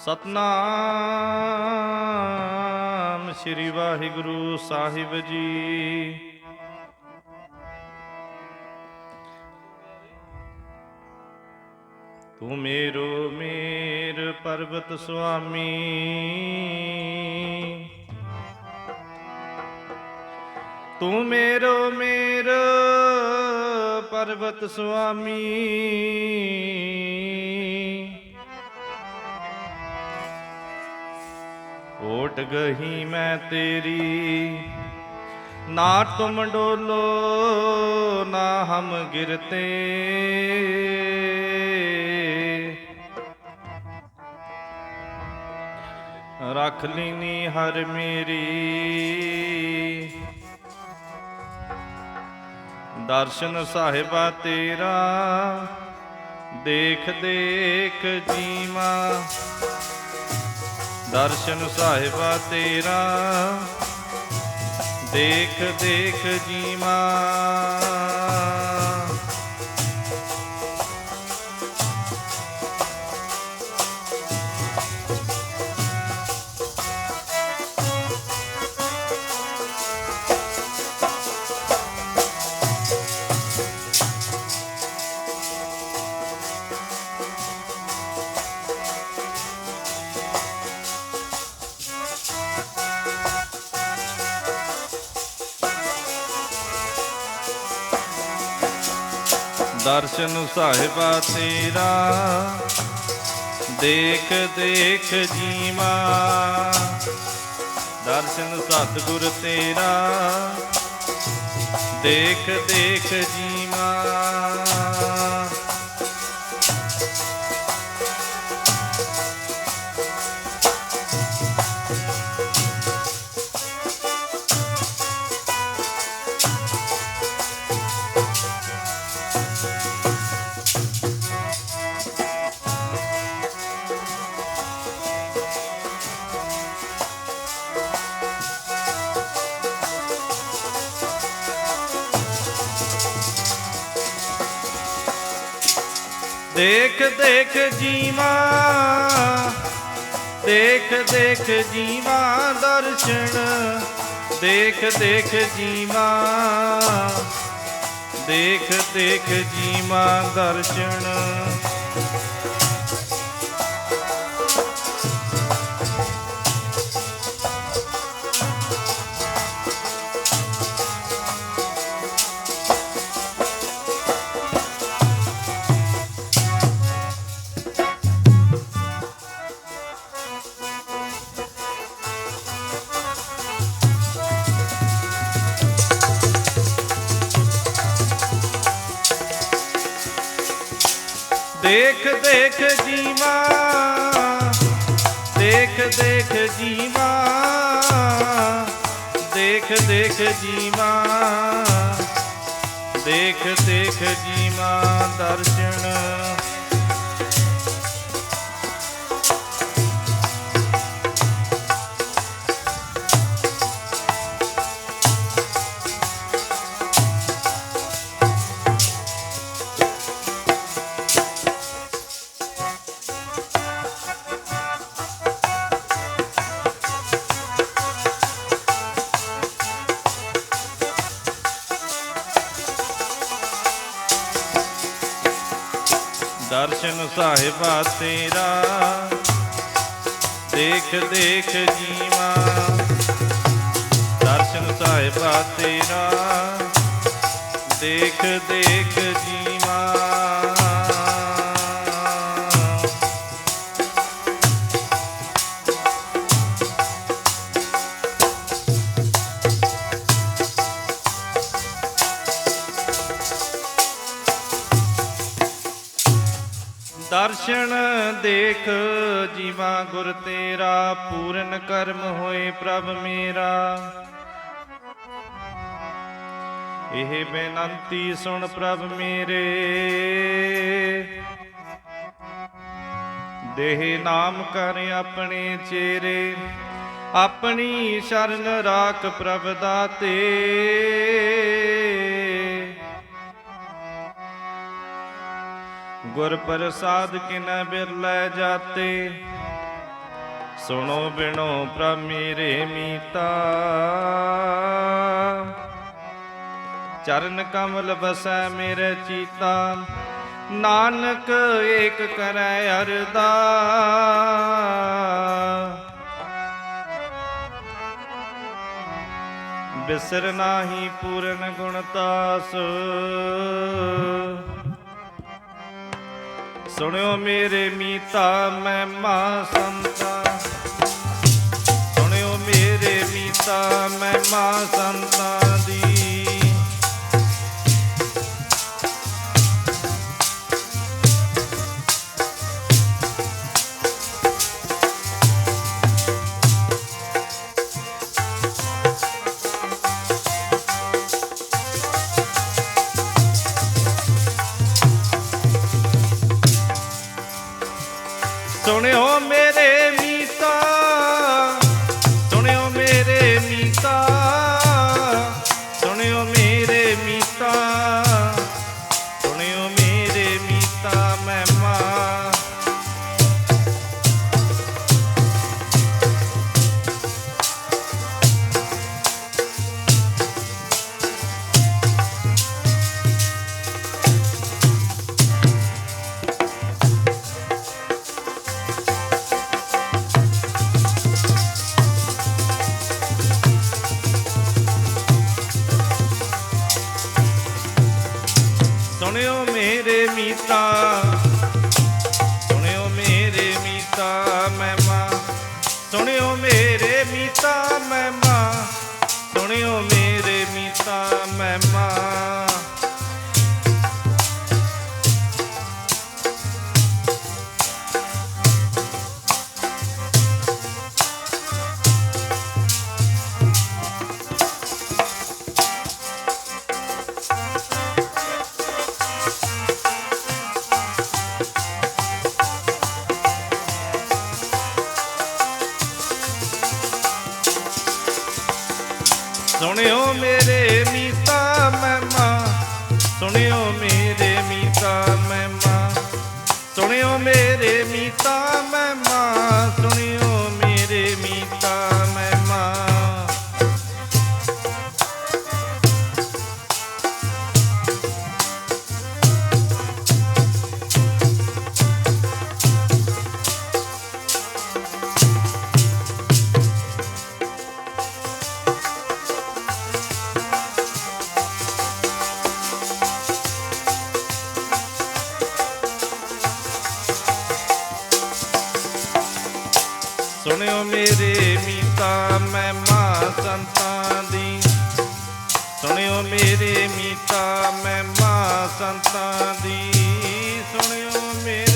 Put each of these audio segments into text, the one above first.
ਸਤਨਾਮ ਸ੍ਰੀ ਵਾਹਿਗੁਰੂ ਸਾਹਿਬ ਜੀ। ਤੂੰ ਮੇਰੋ ਮੇਰ ਪਰਬਤ ਸੁਆਮੀ। ਤੂੰ ਮੇਰੋ ਮੇਰ ਪਰਬਤ ਸੁਆਮੀ। ਓਟ ਗਹੀ ਮੈਂ ਤੇਰੀ। ਨਾ ਤੁਮ ਡੋਲੋ, ਨਾ ਹਮ ਗਿਰਤੇ। ਰੱਖ ਲੈਨੀ ਹਰ ਮੇਰੀ। ਦਰਸ਼ਨ ਸਾਹਿਬਾ ਤੇਰਾ, ਦੇਖ ਦੇਖ ਜੀਵਾ। ਦਰਸ਼ਨ ਸਾਹਿਬਾ ਤੇਰਾ। ਦੇਖ ਦੇਖ ਜੀਵਾ ਦਰਸ਼ਨ ਸਾਹਿਬਾ ਤੇਰਾ। ਦੇਖ ਦੇਖ ਜੀਵਾ ਦਰਸ਼ਨ ਸਤਿਗੁਰ ਤੇਰਾ। ਦੇਖ ਦੇਖ ਜੀਵਾ ਦੇਖ ਦੇਖ ਜੀਵਾ ਦੇਖ ਦੇਖ ਜੀਵਾ ਦਰਸ਼ਨ ਦੇਖ ਦੇਖ ਜੀਵਾ ਦੇਖ ਦੇਖ ਜੀਵਾ ਦਰਸ਼ਨ। ਦੇਖ ਦੇਖ ਜੀਵਾ ਦੇਖ ਦੇਖ ਜੀਵਾ ਦੇਖ ਦੇਖ ਜੀਵਾ ਦੇਖ ਦੇਖ ਜੀਵਾ ਦਰਸ਼ਨ ਦਰਸ਼ਨ ਸਾਹਿਬਾ ਤੇਰਾ। ਦੇਖ ਦੇਖ ਜੀਵਾ। ਦਰਸ਼ਨ ਸਾਹਿਬਾ ਤੇਰਾ। ਦੇਖ ਦੇਖ ਜੀਵਾ। ਦਰਸ਼ਨ ਦੇਖ ਜੀਵਾ ਗੁਰ ਤੇਰਾ, ਪੂਰਨ ਕਰਮ ਹੋਏ ਪ੍ਰਭ ਮੇਰਾ। ਇਹ ਬੇਨੰਤੀ ਸੁਣ ਪ੍ਰਭ ਮੇਰੇ। ਦੇਹ ਨਾਮ ਕਰ ਆਪਣੇ ਚੇਰੇ, ਆਪਣੀ ਸ਼ਰਨ ਰਾਖ ਪ੍ਰਭ ਦਾਤੇ। ਗੁਰ ਪ੍ਰਸਾਦ ਕਿਨੈ ਬਿਰਲੇ ਜਾਤੇ, ਸੁਣੋ ਬਿਨੋ ਪ੍ਰਭ ਮੇਰੇ ਮੀਤਾ। ਚਰਨ ਕਮਲ ਬਸੈ ਮੇਰੇ ਚੀਤਾ, ਨਾਨਕ ਏਕ ਕਰੈ ਅਰਦਾ। ਬਿਸਰ ਨਾਹੀ ਪੂਰਨ ਗੁਣ ਤਾਸ ਸੁਣਿਓ ਮੇਰੇ ਮੀਤਾ ਮੈਂ ਮਾ ਸੰਤਾ। ਸੁਣਿਓ ਮੇਰੇ ਮੀਤਾ ਮੈਂ ਮਾ ਸੰਤਾਂ। ਸੁਣਿਓ ਮੇਰੇ ਮੀਤਾ। ਸੁਣਿਓ ਮੇਰੇ ਮੀਤਾ, ਮੈਂ ਮਾਂ ਸੰਤਾਂ ਦੀ। ਸੁਣਿਓ ਮੇਰੇ ਮੀਤਾ, ਮੈਂ ਮਾਂ ਸੰਤਾਂ ਦੀ। ਸੁਣਿਓ ਮੇਰੇ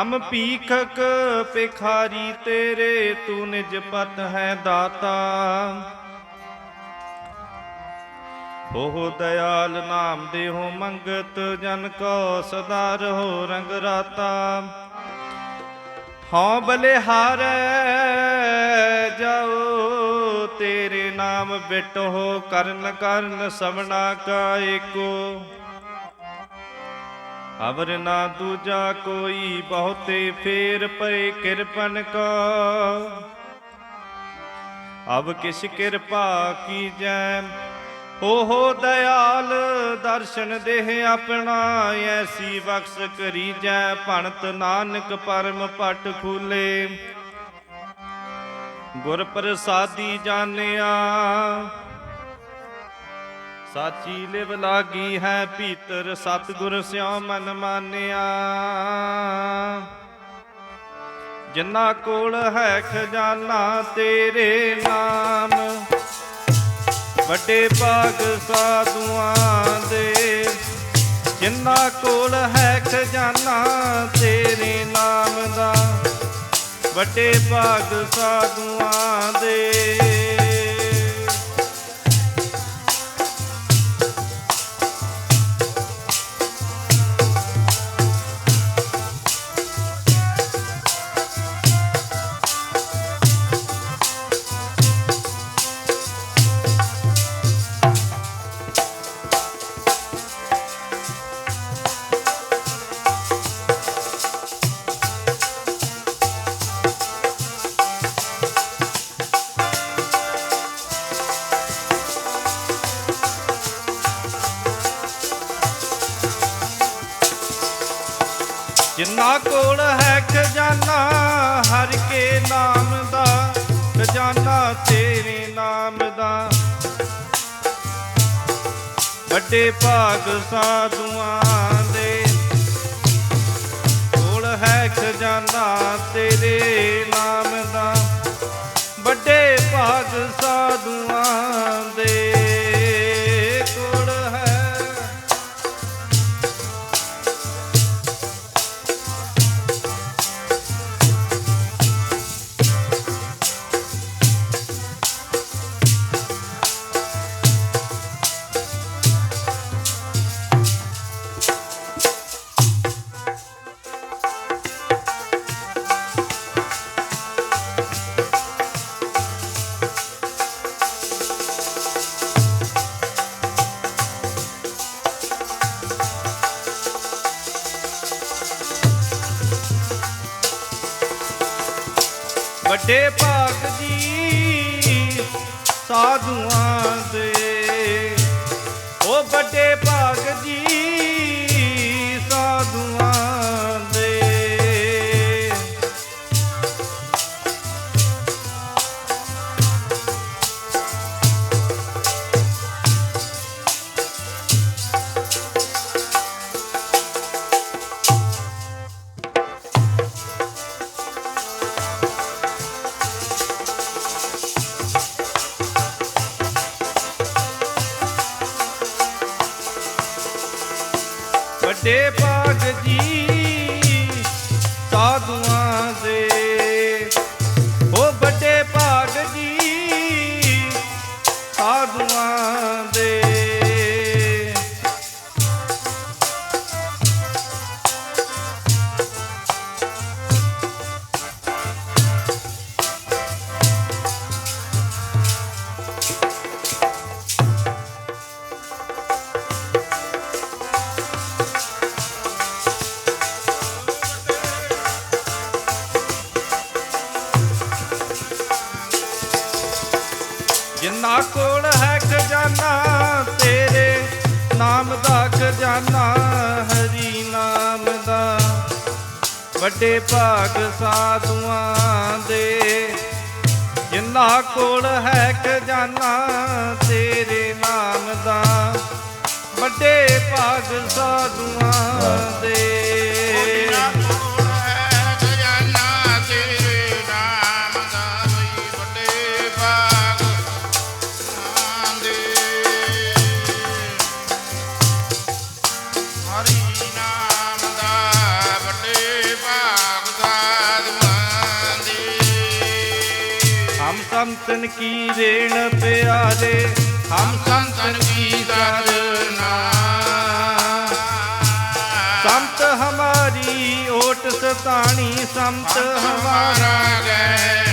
ਹਮ ਪੀਖਕ ਪਿਖਾਰੀ ਤੇਰੇ ਤੂੰ ਨਿਜ ਪਤ ਹੈ ਦਾਤਾ। ਉਹ ਦਇਆਲ ਨਾਮ ਦੇਹੋ ਮੰਗਤ, ਜਨ ਕੋ ਸਦਾ ਰਹੋ ਰੰਗ ਰਾਤਾ। ਹਉ ਬਲਿਹਾਰੈ, ਜਾਓ ਤੇਰੇ ਨਾਮ ਬਿਟੋ ਕਰਨ ਕਰਨ ਸਭਨਾ ਕਾ ਏਕੋ ਅਵਰ ਨਾ ਦੂਜਾ ਕੋਈ, ਬਹੁਤੇ ਫੇਰ ਪਏ ਕਿਰਪਨ ਕੋ। ਅਬ ਕਿਸ਼ ਕਿਰਪਾ ਕੀਜੈ ਓਹੋ ਦਇਆਲ ਦਰਸ਼ਨ ਦੇਹ ਆਪਣਾ। ਐਸੀ ਬਖਸ਼ ਕਰੀਜੈ ਭਣਤ ਨਾਨਕ ਪਰਮ ਪਟ ਖੂਲੇ। ਗੁਰ ਪ੍ਰਸਾਦੀ ਜਾਣਿਆ ਸਾਚੀ ਲਿਵ ਲਾਗੀ ਹੈ ਭੀਤਰ, ਸਤਿਗੁਰ ਸਿਉ ਮਨ ਮਾਨਿਆ। ਜਿੰਨਾ ਕੋਲ ਹੈ ਖਜ਼ਾਨਾ ਤੇਰੇ ਨਾਮ, ਵੱਡੇ ਭਾਗ ਸਾਧੂਆਂ ਦੇ। ਜਿੰਨਾ ਕੋਲ ਹੈ ਖਜ਼ਾਨਾ ਤੇਰੇ ਨਾਮ ਦਾ, ਵੱਡੇ ਭਾਗ ਸਾਧੂਆਂ ਦੇ। ਤੇਰੇ ਨਾਮ ਦਾ। ਵੱਡੇ ਭਾਗ ਸਾਧੂਆਂ ਦੇ। ਕੋਲ ਹੈ ਖਜ਼ਾਨਾ ਤੇਰੇ ਨਾਮ ਦਾ। ਵੱਡੇ ਭਾਗ ਸਾਧੂਆਂ ਵੱਡੇ ਭਾਗ ਜੀ ਸਾਧੂਆਂ ਦੇ ਜਿੰਨਾ ਕੋਲ ਹੈ ਖਜ਼ਾਨਾ, ਤੇਰੇ ਨਾਮ ਦਾ ਖਜ਼ਾਨਾ, ਹਰੀ ਨਾਮ ਦਾ। ਵੱਡੇ ਭਾਗ ਸਾਧੂਆਂ ਦੇ, ਜਿੰਨਾ ਕੋਲ ਹੈ ਖਜ਼ਾਨਾ, ਤੇਰੇ ਨਾਮ ਦਾ। ਵੱਡੇ ਭਾਗ ਸਾਧੂਆਂ ਰੇਣ ਪਿਆਰੇ। ਹਮ ਸੰਤਨ ਕੀ ਕਰਨਾ ਸੰਤ ਹਮਾਰੀ ਓਟ ਸਤਾਣੀ ਸੰਤ ਹਮਾਰਾ ਗੈਣਾ